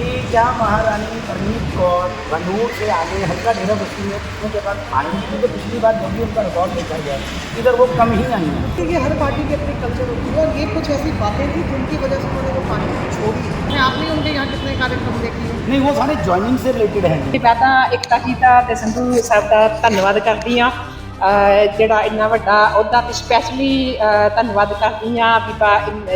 कि क्या महारानी परनीत कौर बनूर से आगे हल्का डेरा बस्ती में घुसने के बाद आएंगी क्योंकि पिछली बार जब भी उनका रिकॉर्ड देखा गया इधर वो कम ही आई हैं देखिए हर पार्टी की अपनी कल्चर होती है और ये कुछ ऐसी बातें थी जिनकी वजह से उन्होंने वो पार्टी छोड़ी मैं आपने उनके यहाँ कितने कार्यक्रम देखे हैं नहीं वो सारे ज्वाइनिंग से रिलेटेड हैं ਮੈਂ ਤਾਂ ਏਕਤਾ ਜੀ ਦਾ ਤੇ ਸੰਧੂ ਸਾਹਿਬ ਦਾ ਧੰਨਵਾਦ ਕਰਦੀ ਆ ਜਿਹੜਾ ਇੰਨਾ ਵੱਡਾ ਅਹੁਦਾ ਤੇ ਸਪੈਸ਼ਲੀ ਧੰਨਵਾਦ ਕਰਦੀ ਆ ਬੀਬਾ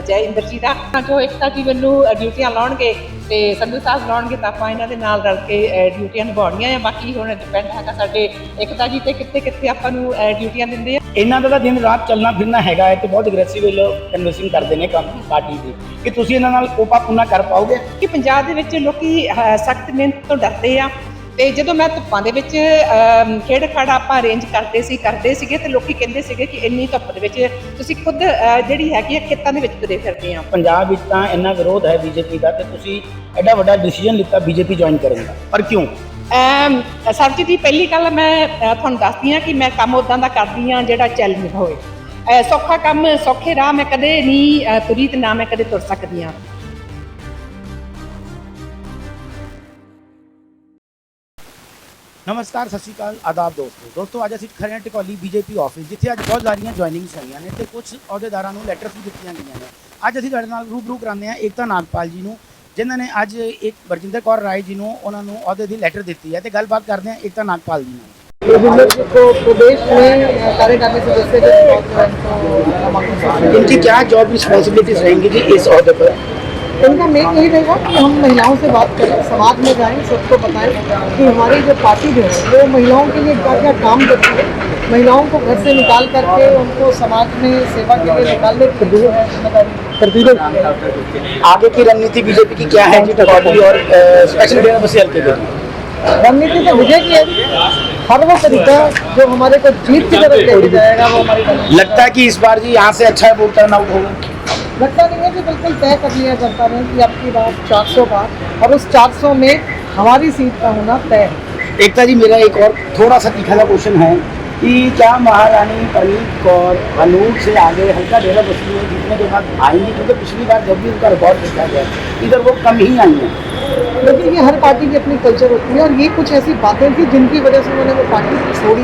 ਜੈ ਇੰਦਰ ਜੀ ਦਾ। ਜੋ ਏਕਤਾ ਜੀ ਮੈਨੂੰ ਡਿਊਟੀਆਂ ਲਾਉਣਗੇ ਤੇ ਸੰਧੂ ਸਾਹਿਬ ਲਾਉਣਗੇ ਤਾਂ ਆਪਾਂ ਇਹਨਾਂ ਦੇ ਨਾਲ ਰਲ ਕੇ ਡਿਊਟੀਆਂ ਨਿਭਾਉਣੀਆਂ ਆ। ਬਾਕੀ ਹੁਣ ਡਿਪੈਂਡ ਹੈਗਾ ਸਾਡੇ ਏਕਤਾ ਜੀ ਤੇ ਕਿੱਥੇ ਕਿੱਥੇ ਆਪਾਂ ਨੂੰ ਡਿਊਟੀਆਂ ਦਿੰਦੇ ਆ। ਇਹਨਾਂ ਦਾ ਤਾਂ ਦਿਨ ਰਾਤ ਚੱਲਣਾ ਫਿਰਨਾ ਹੈਗਾ ਹੈ ਤੇ ਬਹੁਤ ਅਗਰੈਸਿਵ ਲੋਕ ਕਨਵਰਸਿੰਗ ਕਰਦੇ ਨੇ ਕੰਮ ਪਾਰਟੀ ਦੀ। ਕਿ ਤੁਸੀਂ ਇਹਨਾਂ ਨਾਲ ਕੋਪਾ ਪੁੰਨਾ ਕਰ ਪਾਓਗੇ? ਕਿ ਪੰਜਾਬ ਦੇ ਵਿੱਚ ਲੋਕੀ ਸਖਤ ਮਿਹਨਤ ਤੋਂ ਡਰਦੇ ਆ। ਤੇ ਜਦੋਂ ਮੈਂ ਧੁੱਪਾਂ ਦੇ ਵਿੱਚ ਖੇਡ ਖਾੜਾ ਆਪਾਂ ਅਰੇਂਜ ਕਰਦੇ ਸੀ ਕਰਦੇ ਸੀਗੇ ਤੇ ਲੋਕੀ ਕਹਿੰਦੇ ਸੀਗੇ ਕਿ ਇੰਨੀ ਧੁੱਪ ਦੇ ਵਿੱਚ ਤੁਸੀਂ ਖੁਦ ਜਿਹੜੀ ਹੈਗੀ ਖੇਤਾਂ ਦੇ ਵਿੱਚ ਤੁਰੇ ਫਿਰਦੇ ਆ ਪੰਜਾਬ ਵਿੱਚ ਤਾਂ ਇੰਨਾ ਵਿਰੋਧ ਹੈ ਬੀਜੇਪੀ ਦਾ ਤੇ ਤੁਸੀਂ ਐਡਾ ਵੱਡਾ ਡਿਸੀਜਨ ਲਿੱਤਾ ਬੀਜੇਪੀ ਜੁਆਇਨ ਕਰਨ ਦਾ। ਪਰ ਕਿਉਂ? ਅਮ, ਸਰਬਜੀਤ ਜੀ ਪਹਿਲੀ ਗੱਲ ਮੈਂ ਤੁਹਾਨੂੰ ਦੱਸਦੀ ਆ ਕਿ ਮੈਂ ਕੰਮ ਉਦਾਂ ਦਾ ਕਰਦੀ ਆ ਜਿਹੜਾ ਚੈਲੰਜ ਹੋਵੇ। ਸੌਖਾ ਕੰਮ ਸੌਖੇ ਰਾਹ ਮੈਂ ਕਦੇ ਨਹੀਂ ਤੁਰੀ ਤੇ ਨਾ ਮੈਂ ਕਦੇ ਤੁਰ ਸਕਦੀ ਆ ਨਮਸਕਾਰ ਸਤਿ ਸ਼੍ਰੀ ਅਕਾਲ ਆਦਾਬ ਦੋਸਤੋ ਦੋਸਤੋ ਅੱਜ ਅਸੀਂ ਖੜੇ ਹਾਂ ਟਿਕੋਲੀ ਬੀਜੇਪੀ ਆਫਿਸ ਜਿੱਥੇ ਅੱਜ ਬਹੁਤ ਸਾਰੀਆਂ ਜੁਆਇਨਿੰਗਸ ਹੋਈਆਂ ਨੇ ਤੇ ਕੁਝ ਅਹੁਦੇਦਾਰਾਂ ਨੂੰ ਲੈਟਰਸ ਵੀ ਦਿੱਤੀਆਂ ਗਈਆਂ ਨੇ ਅੱਜ ਅਸੀਂ ਤੁਹਾਡੇ ਨਾਲ ਰੂਬਰੂ ਕਰਾਉਂਦੇ ਹਾਂ ਏਕਤਾ ਨਾਗਪਾਲ ਜੀ ਨੂੰ ਜਿਨ੍ਹਾਂ ਨੇ ਅੱਜ ਇੱਕ ਬਰਜਿੰਦਰ ਕੌਰ ਰਾਏ ਜੀ ਨੂੰ ਉਹਨਾਂ ਨੂੰ ਅਹੁਦੇ ਦੀ ਲੈਟਰ ਦਿੱਤੀ ਹੈ ਤੇ ਗੱਲਬਾਤ ਕਰਦੇ ਹਾਂ ਏਕਤਾ ਨਾਗਪਾਲ ਜੀ ਨਾਲ रविंदर जी को प्रदेश में कार्यकारिणी सदस्य के तौर पर इनको नामांकन सौंपा। इनकी क्या जॉब रिस्पॉन्सिबिलिटीज रहेंगी जी इस अहदे पर इनका मेन यही रहेगा कि हम महिलाओं से बात करें समाज में जाएँ सबको बताएँ कि हमारी जो पार्टी जो है वो महिलाओं के लिए क्या क्या काम करती है। महिलाओं को घर से निकाल करके उनको समाज में सेवा के लिए निकालने की जो है। ज़िम्मेदारी आगे की रणनीति बीजेपी की क्या है? जी और रणनीति तो विजय की है। हर वो तरीका जो हमारे को जीत की तरफ़ लेके जाएगा वो हमारी लगता है कि इस बार जी यहाँ से अच्छा वोट टर्न आउट होगा। लगता नहीं है कि बिल्कुल तय कर लिया जनता ने कि आपकी बात 400 बार और उस 400 में हमारी सीट का होना तय है। एकता जी, मेरा एक और थोड़ा सा तीखा क्वेश्चन है कि क्या महारानी परनीत कौर अनूप से आगे हल्का डेरा बस्ती में जीतने के बाद आएँगी? क्योंकि पिछली बार जब भी उनका रिकॉर्ड देखा गया, इधर वो कम ही आई हैं। लेकिन ये हर पार्टी की अपनी कल्चर होती है और ये कुछ ऐसी बातें थी जिनकी वजह से उन्होंने वो पार्टी छोड़ी।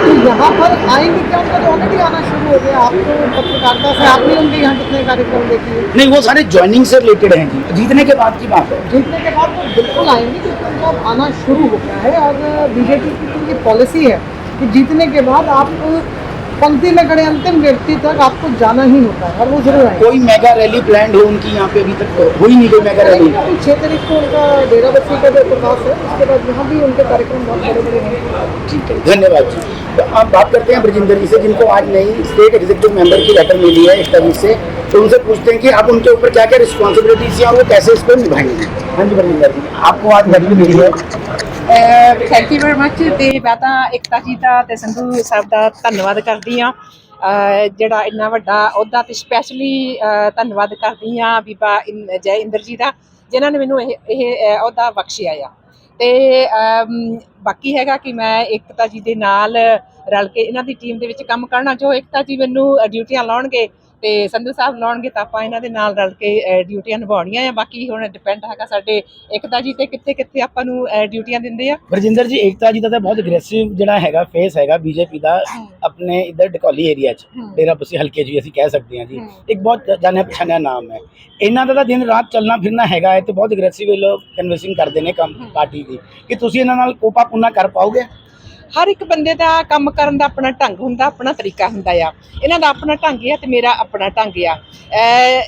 तो यहाँ पर आएँगे क्या? उनका तो ऑलरेडी आना शुरू हो गया। आप तो पत्रकारिता से आपने उनके यहाँ कितने कार्यक्रम देखे नहीं वो सारे ज्वाइनिंग से रिलेटेड हैं जी। जीतने के बाद की बात है। जीतने के बाद वो बिल्कुल आएँगे क्योंकि उनका आना शुरू हो गया है। और बीजेपी की तो पॉलिसी है कि जीतने के बाद आप पंक्ति में खड़े अंतिम व्यक्ति तक आपको जाना ही होता है और वो ज़रूर आएँगे। कोई मेगा रैली प्लान हो उनकी यहाँ पे अभी तक? हुई नहीं कोई मेगा रैली अभी छः तारीख को उनका डेरा बस्ती का जो प्रकाश है उसके बाद यहाँ भी उनके कार्यक्रम बहुत बड़े बड़े होंगे ठीक है धन्यवाद जी। तो आप बात करते हैं ब्रजिंदर जी से जिनको आज नई स्टेट एग्जीक्यूटिव मेंबर की लेटर मिली है एक तरीक से। तो उनसे पूछते हैं कि आप उनके ऊपर क्या क्या रिस्पॉन्सिबिलिटीज हैं और वो कैसे इसको निभाएँगे? हाँ जी ब्रजिंदर जी आपको आज लेटर मिली है। ਥੈਂਕ ਯੂ ਵੈਰੀ ਮੱਚ ਤੇ ਮੈਂ ਤਾਂ ਏਕਤਾ ਜੀ ਦਾ ਤੇ ਸੰਧੂ ਸਾਹਿਬ ਦਾ ਧੰਨਵਾਦ ਕਰਦੀ ਆ ਜਿਹੜਾ ਇੰਨਾ ਵੱਡਾ ਅਹੁਦਾ ਤੇ ਸਪੈਸ਼ਲੀ ਧੰਨਵਾਦ ਕਰਦੀ ਆ ਬੀਬਾ ਇੰ- ਜੈ ਇੰਦਰ ਜੀ ਦਾ ਜਿਨ੍ਹਾਂ ਨੇ ਮੈਨੂੰ ਇਹ ਇਹ ਅ, ਅਹੁਦਾ ਬਖਸ਼ਿਆ ਆ। ਤੇ ਬਾਕੀ ਹੈਗਾ ਕਿ ਮੈਂ ਏਕਤਾ ਜੀ ਦੇ ਨਾਲ ਰਲ ਕੇ ਇਹਨਾਂ ਦੀ ਟੀਮ ਦੇ ਵਿੱਚ ਕੰਮ ਕਰਨਾ ਜੋ ਏਕਤਾ ਜੀ ਮੈਨੂੰ ਡਿਊਟੀਆਂ ਲਾਉਣਗੇ ਤੇ ਸੰਧੂ ਸਾਹਿਬ ਲਾਉਣਗੇ ਤਾਂ ਆਪਾਂ ਇਹਨਾਂ ਦੇ ਨਾਲ ਰਲ ਕੇ ਡਿਊਟੀਆਂ ਨਿਭਾਉਣੀਆਂ ਆ। ਬਾਕੀ ਹੁਣ ਡਿਪੈਂਡ ਹੈਗਾ ਸਾਡੇ ਏਕਤਾ ਜੀ ਤੇ ਕਿੱਥੇ ਕਿੱਥੇ ਆਪਾਂ ਨੂੰ ਡਿਊਟੀਆਂ ਦਿੰਦੇ ਆ। ਬਰਜਿੰਦਰ ਜੀ ਏਕਤਾ ਜੀ ਦਾ ਤਾਂ ਬਹੁਤ ਅਗਰੈਸਿਵ ਜਿਹੜਾ ਹੈਗਾ ਫੇਸ ਹੈਗਾ ਬੀਜੇਪੀ ਦਾ ਆਪਣੇ ਇਧਰ ਡਕੌਲੀ ਏਰੀਆ 'ਚ। ਡੇਰਾ ਬਸੀ ਹਲਕੇ ਵੀ ਅਸੀਂ ਕਹਿ ਸਕਦੇ ਹਾਂ ਜੀ। ਇੱਕ ਬਹੁਤ ਜਾਣਿਆ ਪਛਾਣਿਆ ਨਾਮ ਹੈ। ਇਹਨਾਂ ਦਾ ਤਾਂ ਦਿਨ ਰਾਤ ਚੱਲਣਾ ਫਿਰਨਾ ਹੈਗਾ ਹੈ ਤੇ ਬਹੁਤ ਅਗਰੈਸਿਵ ਲੋਕ ਕਨਵਰਸਿੰਗ ਕਰਦੇ ਨੇ ਕੰਮ ਪਾਰਟੀ ਦੀ। ਕਿ ਤੁਸੀਂ ਇਹਨਾਂ ਨਾਲ ਕੋਪਾ ਪੁੰਨਾ ਕਰ ਪਾਓਗੇ? ਹਰ ਇੱਕ ਬੰਦੇ ਦਾ ਕੰਮ ਕਰਨ ਦਾ ਆਪਣਾ ਢੰਗ ਹੁੰਦਾ, ਆਪਣਾ ਤਰੀਕਾ ਹੁੰਦਾ ਆ। ਇਹਨਾਂ ਦਾ ਆਪਣਾ ਢੰਗ ਆ ਤੇ ਮੇਰਾ ਆਪਣਾ ਢੰਗ ਆ।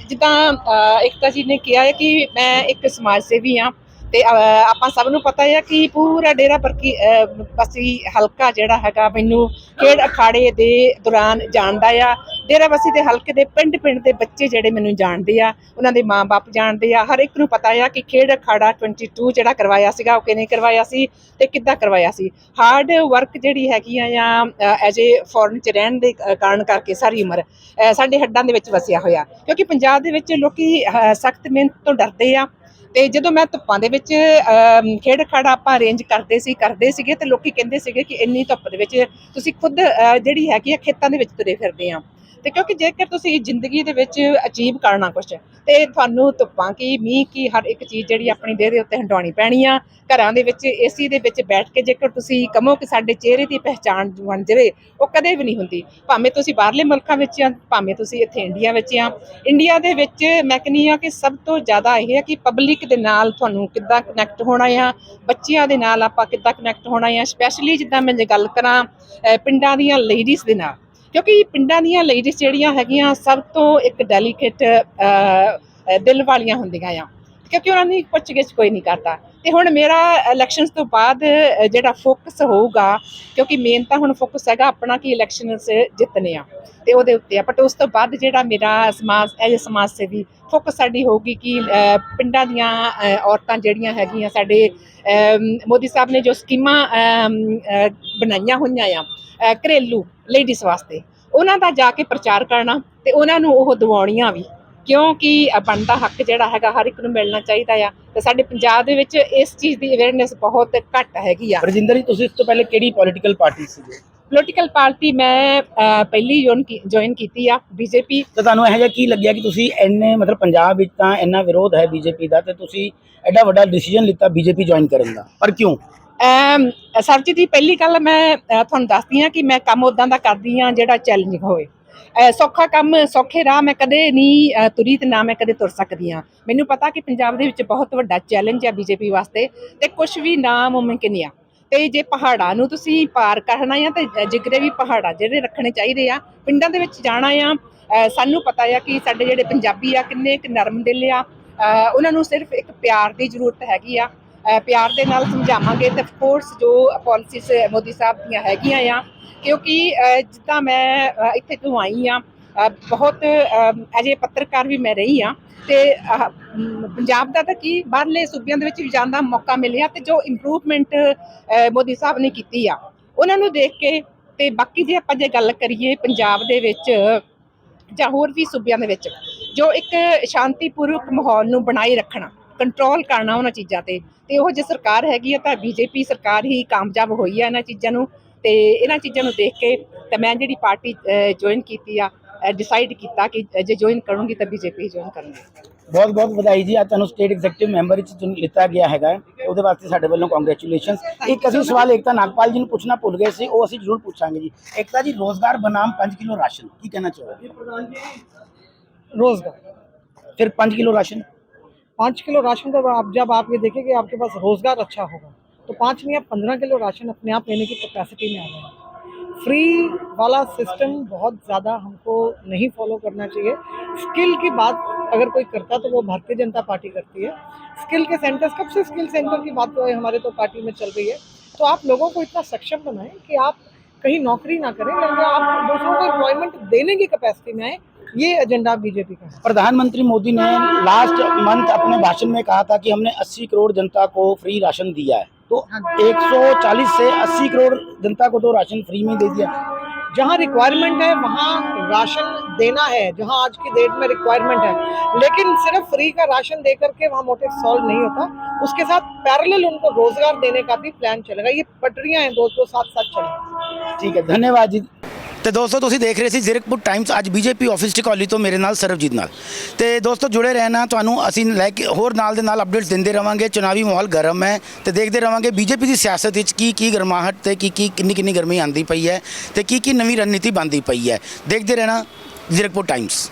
ਜਿੱਦਾਂ, ਅਹ ਏਕਤਾ ਜੀ ਨੇ ਕਿਹਾ ਕਿ ਮੈਂ ਇੱਕ ਸਮਾਜ ਸੇਵੀ ਆ ਤੇ ਆਪਾਂ ਸਭ ਨੂੰ ਪਤਾ ਹੈ ਕਿ ਪੂਰਾ ਡੇਰਾ ਬਰਕੀ ਅਹ ਬਸੀ ਹਲਕਾ ਜਿਹੜਾ ਹੈਗਾ ਮੈਨੂੰ ਖੇਡ ਅਖਾੜੇ ਦੇ ਦੌਰਾਨ ਜਾਣਦਾ ਆ। ਡੇਰਾ ਬਸੀ ਦੇ ਹਲਕੇ ਦੇ ਪਿੰਡ ਪਿੰਡ ਦੇ ਬੱਚੇ ਜਿਹੜੇ ਮੈਨੂੰ ਜਾਣਦੇ ਆ, ਉਹਨਾਂ ਦੇ ਮਾਪੇ ਜਾਣਦੇ ਆ। ਹਰ ਇੱਕ ਨੂੰ ਪਤਾ ਆ ਕਿ ਖੇਡ ਅਖਾੜਾ 22 ਜਿਹੜਾ ਕਰਵਾਇਆ ਸੀਗਾ, ਉਹ ਕਿਵੇਂ ਕਰਵਾਇਆ ਸੀ ਤੇ ਕਿੱਦਾਂ ਕਰਵਾਇਆ ਸੀ। ਹਾਰਡ ਵਰਕ ਜਿਹੜੀ ਹੈਗੀ ਆ, ਜਾਂ ਐਜ਼ ਏ ਫੋਰਨ ਚ ਰਹਿਣ ਦੇ ਕਾਰਨ ਕਰਕੇ ਸਾਰੀ ਉਮਰ ਸਾਡੇ ਹੱਡਾਂ ਦੇ ਵਿੱਚ ਵਸਿਆ ਹੋਇਆ। ਕਿਉਂਕਿ ਪੰਜਾਬ ਦੇ ਵਿੱਚ ਲੋਕੀ ਸਖਤ ਮਿਹਨਤ ਤੋਂ ਡਰਦੇ ਆ। ਤੇ ਜਦੋਂ ਮੈਂ ਧੁੱਪਾਂ ਦੇ ਵਿੱਚ ਅਮ, ਖੇਡ ਖਾੜਾ ਆਪਾਂ ਅਰੇਂਜ ਕਰਦੇ ਸੀ ਕਰਦੇ ਸੀਗੇ ਤੇ ਲੋਕੀ ਕਹਿੰਦੇ ਸੀਗੇ ਕਿ ਇੰਨੀ ਧੁੱਪ ਦੇ ਵਿੱਚ ਤੁਸੀਂ ਖੁਦ ਅ, ਜਿਹੜੀ ਹੈਗੀ ਆ ਖੇਤਾਂ ਦੇ ਵਿੱਚ ਤੁਰੇ ਫਿਰਦੇ ਆ। ਤੇ ਕਿਉਂਕਿ ਜੇਕਰ ਤੁਸੀਂ ਜ਼ਿੰਦਗੀ ਦੇ ਵਿੱਚ ਅਚੀਵ ਕਰਨਾ ਕੁਝ ਤੇ ਤੁਹਾਨੂੰ ਧੁੱਪਾਂ ਕੀ, ਮੀਂਹ ਕੀ, ਹਰ ਇੱਕ ਚੀਜ਼ ਜਿਹੜੀ ਆਪਣੀ ਦੇਹ ਦੇ ਉੱਤੇ ਹੰਡਾਉਣੀ ਪੈਣੀ ਆ, ਘਰਾਂ ਦੇ ਵਿੱਚ ਏਸੀ ਦੇ ਵਿੱਚ ਬੈਠ ਕੇ ਜੇਕਰ ਤੁਸੀਂ ਕਮੋ ਕਿ ਸਾਡੇ ਚਿਹਰੇ ਦੀ ਪਹਿਚਾਣ ਬਣ ਜਾਵੇ, ਉਹ ਕਦੇ ਵੀ ਨਹੀਂ ਹੁੰਦੀ। ਭਾਵੇਂ ਤੁਸੀਂ ਬਾਹਰਲੇ ਮੁਲਕਾਂ ਵਿੱਚ ਆ, ਭਾਵੇਂ ਤੁਸੀਂ ਇੱਥੇ ਇੰਡੀਆ ਵਿੱਚ ਆ ਇੰਡੀਆ ਦੇ ਵਿੱਚ ਮੈਂ ਕਹਿੰਦੀ ਆ ਕਿ ਸਭ ਤੋਂ ਜ਼ਿਆਦਾ ਇਹ ਹੈ ਕਿ ਪਬਲਿਕ ਦੇ ਨਾਲ ਤੁਹਾਨੂੰ ਕਿੱਦਾਂ ਕਨੈਕਟ ਹੋਣਾ ਆ, ਬੱਚਿਆਂ ਦੇ ਨਾਲ ਆਪਾਂ ਕਿੱਦਾਂ ਕਨੈਕਟ ਹੋਣਾ ਆ ਸਪੈਸ਼ਲੀ ਜਿੱਦਾਂ ਮੈਂ ਜੇ ਗੱਲ ਕਰਾਂ ਪਿੰਡਾਂ ਦੀਆਂ ਲੇਡੀਜ਼ ਦੇ ਨਾਲ। ਕਿਉਂਕਿ ਪਿੰਡਾਂ ਦੀਆਂ ਲੇਡੀਜ਼ ਜਿਹੜੀਆਂ ਹੈਗੀਆਂ ਸਭ ਤੋਂ ਇੱਕ ਡੈਲੀਕੇਟ ਦਿਲ ਵਾਲੀਆਂ ਹੁੰਦੀਆਂ ਆ। ਕਿਉਂਕਿ ਉਹਨਾਂ ਦੀ ਪੁੱਛਗਿੱਛ ਕੋਈ ਨਹੀਂ ਕਰਦਾ। ਤੇ ਹੁਣ ਮੇਰਾ ਇਲੈਕਸ਼ਨਸ ਤੋਂ ਬਾਅਦ ਜਿਹੜਾ ਫੋਕਸ ਹੋਊਗਾ, ਕਿਉਂਕਿ ਮੇਨ ਤਾਂ ਹੁਣ ਫੋਕਸ ਹੈਗਾ ਆਪਣਾ ਕਿ ਇਲੈਕਸ਼ਨਸ ਜਿੱਤਨੇ ਆ। ਤੇ ਉਹਦੇ ਉੱਤੇ ਆ। ਬਟ ਉਸ ਤੋਂ ਬਾਅਦ ਜਿਹੜਾ ਮੇਰਾ ਸਮਾਜ ਐਜ ਸਮਾਜ ਸੇਵੀ ਫੋਕਸ ਸਾਡੀ ਹੋਊਗੀ ਕਿ ਪਿੰਡਾਂ ਦੀਆਂ ਔਰਤਾਂ ਜਿਹੜੀਆਂ ਹੈਗੀਆਂ ਸਾਡੇ ਮੋਦੀ ਸਾਹਿਬ ਨੇ ਜੋ ਸਕੀਮਾਂ ਬਣਾਈਆਂ ਹੋਈਆਂ ਆ ਘਰੇਲੂ ਲੇਡੀਜ਼ ਵਾਸਤੇ, ਉਹਨਾਂ ਦਾ ਜਾ ਕੇ ਪ੍ਰਚਾਰ ਕਰਨਾ ਤੇ ਉਹਨਾਂ ਨੂੰ ਉਹ ਦਿਵਾਉਣੀਆਂ ਵੀ। ਕਿਉਂਕਿ ਬਣਦਾ ਹੱਕ ਜਿਹੜਾ ਹੈਗਾ ਹਰ ਇੱਕ ਨੂੰ ਮਿਲਣਾ ਚਾਹੀਦਾ ਆ ਤੇ ਸਾਡੇ ਪੰਜਾਬ ਦੇ ਵਿੱਚ ਇਸ ਚੀਜ਼ ਦੀ ਅਵੇਅਰਨੈਸ ਬਹੁਤ ਘੱਟ ਹੈਗੀ ਆ। ਰਜਿੰਦਰ ਜੀ ਤੁਸੀਂ ਇਸ ਤੋਂ ਪਹਿਲੇ ਕਿਹੜੀ ਪੋਲੀਟੀਕਲ ਪਾਰਟੀ ਸੀਗੇ? ਪੋਲੀਟੀਕਲ ਪਾਰਟੀ ਮੈਂ ਪਹਿਲੀ ਜੁਆਇਨ ਕੀਤੀ ਆ ਬੀਜੇਪੀ ਤੇ ਤੁਹਾਨੂੰ ਇਹੋ ਜਿਹਾ ਕੀ ਲੱਗਿਆ ਕਿ ਤੁਸੀਂ ਇੰਨੇ ਮਤਲਬ ਪੰਜਾਬ ਵਿੱਚ ਤਾਂ ਇੰਨਾ ਵਿਰੋਧ ਹੈ ਬੀਜੇਪੀ ਦਾ ਤੇ ਤੁਸੀਂ ਐਡਾ ਵੱਡਾ ਡਿਸੀਜਨ ਲਿੱਤਾ ਬੀਜੇਪੀ ਜੁਆਇਨ ਕਰਨ ਦਾ। ਪਰ ਕਿਉਂ? ਅਮ ਸਰਜੀ ਦੀ ਪਹਿਲੀ ਗੱਲ ਮੈਂ ਤੁਹਾਨੂੰ ਦੱਸਦੀ ਆ ਕਿ ਮੈਂ ਕੰਮ ਉਦਾਂ ਦਾ ਕਰਦੀ ਆ ਜਿਹੜਾ ਚੈਲੰਜਿੰਗ ਹੋਵੇ ਸੌਖਾ ਕੰਮ, ਸੌਖੇ ਰਾਹ ਮੈਂ ਕਦੇ ਨਹੀਂ ਤੁਰੀ ਤੇ ਨਾ ਮੈਂ ਕਦੇ ਤੁਰ ਸਕਦੀ ਆ ਮੈਨੂੰ ਪਤਾ ਕਿ ਪੰਜਾਬ ਦੇ ਵਿੱਚ ਬਹੁਤ ਵੱਡਾ ਚੈਲੰਜ ਆ ਬੀਜੇਪੀ ਵਾਸਤੇ ਤੇ ਕੁਝ ਵੀ ਨਾ ਮੁਮਕਿਨ ਆ। ਤੇ ਜੇ ਪਹਾੜਾਂ ਨੂੰ ਤੁਸੀਂ ਪਾਰ ਕਰਨਾ ਆ ਤੇ ਜਿਗਰੇ ਵੀ ਪਹਾੜਾਂ ਜਿਹੜੇ ਰੱਖਣੇ ਚਾਹੀਦੇ ਆ, ਪਿੰਡਾਂ ਦੇ ਵਿੱਚ ਜਾਣਾ ਆ ਸਾਨੂੰ ਪਤਾ ਆ ਕਿ ਸਾਡੇ ਜਿਹੜੇ ਪੰਜਾਬੀ ਆ ਕਿੰਨੇ ਇੱਕ ਨਰਮ ਦਿਲ ਆ ਉਹਨਾਂ ਨੂੰ ਸਿਰਫ ਇੱਕ ਪਿਆਰ ਦੀ ਜ਼ਰੂਰਤ ਹੈਗੀ ਆ। ਪਿਆਰ ਦੇ ਨਾਲ ਸਮਝਾਵਾਂਗੇ ਤੇ ਕੋਰਸ ਜੋ ਪਾਲਿਸੀਜ਼ ਮੋਦੀ ਸਾਹਿਬ ਦੀਆਂ ਹੈਗੀਆਂ ਆ, ਕਿਉਂਕਿ ਜਿੱਦਾਂ ਮੈਂ ਇੱਥੇ ਤੋਂ ਆਈ ਆ ਬਹੁਤ ਅਜੇ ਪੱਤਰਕਾਰ ਵੀ ਮੈਂ ਰਹੀ ਆ, ਤੇ ਪੰਜਾਬ ਦਾ ਤਾਂ ਕੀ ਬਾਹਰਲੇ ਸੂਬਿਆਂ ਦੇ ਵਿੱਚ ਵੀ ਜਾਣ ਦਾ ਮੌਕਾ ਮਿਲਿਆ ਤੇ ਜੋ ਇੰਪਰੂਵਮੈਂਟ ਮੋਦੀ ਸਾਹਿਬ ਨੇ ਕੀਤੀ ਆ, ਉਹਨਾਂ ਨੂੰ ਦੇਖ ਕੇ ਤੇ ਬਾਕੀ ਜੇ ਆਪਾਂ ਜੇ ਗੱਲ ਕਰੀਏ ਪੰਜਾਬ ਦੇ ਵਿੱਚ ਜਾਂ ਹੋਰ ਵੀ ਸੂਬਿਆਂ ਦੇ ਵਿੱਚ, ਜੋ ਇੱਕ ਸ਼ਾਂਤੀਪੂਰਵਕ ਮਾਹੌਲ ਨੂੰ ਬਣਾਈ ਰੱਖਣਾ ਕੰਟਰੋਲ ਕਰਨਾ ਉਹਨਾਂ ਚੀਜ਼ਾਂ ਤੇ। ਤੇ ਉਹ ਜੇ ਸਰਕਾਰ ਹੈਗੀ ਆ ਤਾਂ ਬੀਜੇਪੀ ਸਰਕਾਰ ਹੀ ਕਾਮਯਾਬ ਹੋਈ ਹੈ ਇਹਨਾਂ ਚੀਜ਼ਾਂ ਨੂੰ। ਤੇ ਇਹਨਾਂ ਚੀਜ਼ਾਂ ਨੂੰ ਦੇਖ ਕੇ ਤਾਂ ਮੈਂ ਜਿਹੜੀ ਪਾਰਟੀ ਜੁਆਇਨ ਕੀਤੀ ਆ ਡਿਸਾਈਡ ਕੀਤਾ ਕਿ ਜੇ ਜੁਆਇਨ ਕਰੂੰਗੀ ਤਾਂ ਬੀਜੇਪੀ ਜੁਆਇਨ ਕਰੂੰਗੀ ਬਹੁਤ ਬਹੁਤ ਵਧਾਈ ਜੀ। ਆ ਤੁਹਾਨੂੰ ਸਟੇਟ ਐਗਜ਼ੀਕਟਿਵ ਮੈਂਬਰ ਵਿੱਚ ਚੁਣ ਲਿੱਤਾ ਗਿਆ ਹੈਗਾ। ਉਹਦੇ ਵਾਸਤੇ ਸਾਡੇ ਵੱਲੋਂ ਕੰਗ੍ਰੈਚੁਲੇਸ਼ਨਸ ਇੱਕ ਅਸੀਂ ਸਵਾਲ ਇਕਤਾ ਨਾਗਪਾਲ ਜੀ ਨੂੰ ਪੁੱਛਣਾ ਭੁੱਲ ਗਏ ਸੀ ਉਹ ਅਸੀਂ ਜ਼ਰੂਰ ਪੁੱਛਾਂਗੇ ਜੀ। ਇਕਤਾ ਜੀ ਰੋਜ਼ਗਾਰ ਬਨਾਮ 5 ਕਿਲੋ ਰਾਸ਼ਨ ਕੀ ਕਹਿਣਾ ਚਾਹੋਗੇ? ਰੋਜ਼ਗਾਰ। ਫਿਰ 5 ਕਿਲੋ ਰਾਸ਼ਨ? पाँच किलो राशन तो आप जब आप ये देखेंगे आपके पास रोज़गार अच्छा होगा तो पाँच में आप पंद्रह किलो राशन अपने आप लेने की कैपेसिटी में आ जाए फ्री वाला सिस्टम बहुत ज़्यादा हमको नहीं फॉलो करना चाहिए। स्किल की बात अगर कोई करता तो वो भारतीय जनता पार्टी करती है। स्किल के सेंटर्स कब से स्किल सेंटर की बात तो हमारे तो पार्टी में चल रही है। तो आप लोगों को इतना सक्षम बनाएँ कि आप कहीं नौकरी ना करें लेकिन आप दूसरों को एम्प्लॉयमेंट देने की कैपेसिटी में आए ये एजेंडा बीजेपी का है। प्रधानमंत्री मोदी ने लास्ट मंथ अपने भाषण में कहा था कि हमने 80 करोड़ जनता को फ्री राशन दिया है। तो हाँ 140 से 80 करोड़ जनता को तो राशन फ्री में दे दिया। जहाँ रिक्वायरमेंट है वहाँ राशन देना है जहाँ आज की डेट में रिक्वायरमेंट है। लेकिन सिर्फ़ फ्री का राशन दे करके वहाँ मोटिव सॉल्व नहीं होता। उसके साथ पैरेलल उनको रोज़गार देने का भी प्लान चलेगा। ये पटरियाँ हैं दोस्तों साथ साथ चलेगा ठीक है धन्यवाद जी। ਤੇ ਦੋਸਤੋ, ਤੁਸੀਂ ਦੇਖ ਰਹੇ ਸੀ ਜ਼ੀਰਕਪੁਰ ਟਾਈਮਸ ਅੱਜ ਬੀਜੇਪੀ ਆਫਿਸ ਟਿਕੌਲੀ ਤੋਂ ਮੇਰੇ ਨਾਲ ਸਰਬਜੀਤ ਨਾਲ। ਤੇ ਦੋਸਤੋ, ਜੁੜੇ ਰਹਿਣਾ, ਤੁਹਾਨੂੰ ਅਸੀਂ ਲੈ ਕੇ ਹੋਰ ਨਾਲ ਦੇ ਨਾਲ ਅਪਡੇਟਸ ਦਿੰਦੇ ਰਵਾਂਗੇ। ਚੁਣਾਵੀ ਮਾਹੌਲ ਗਰਮ ਹੈ ਤੇ ਦੇਖਦੇ ਰਵਾਂਗੇ ਬੀਜੇਪੀ ਦੀ ਸਿਆਸਤ ਵਿੱਚ ਕੀ ਕੀ ਗਰਮਾਹਟ ਤੇ ਕੀ ਕੀ ਕਿੰਨੀ ਕਿੰਨੀ ਗਰਮੀ ਆਂਦੀ ਪਈ ਹੈ ਤੇ ਕੀ ਕੀ ਨਵੀਂ ਰਣਨੀਤੀ ਬਣਦੀ ਪਈ ਹੈ। ਦੇਖਦੇ ਰਹਿਣਾ ਜ਼ੀਰਕਪੁਰ ਟਾਈਮਸ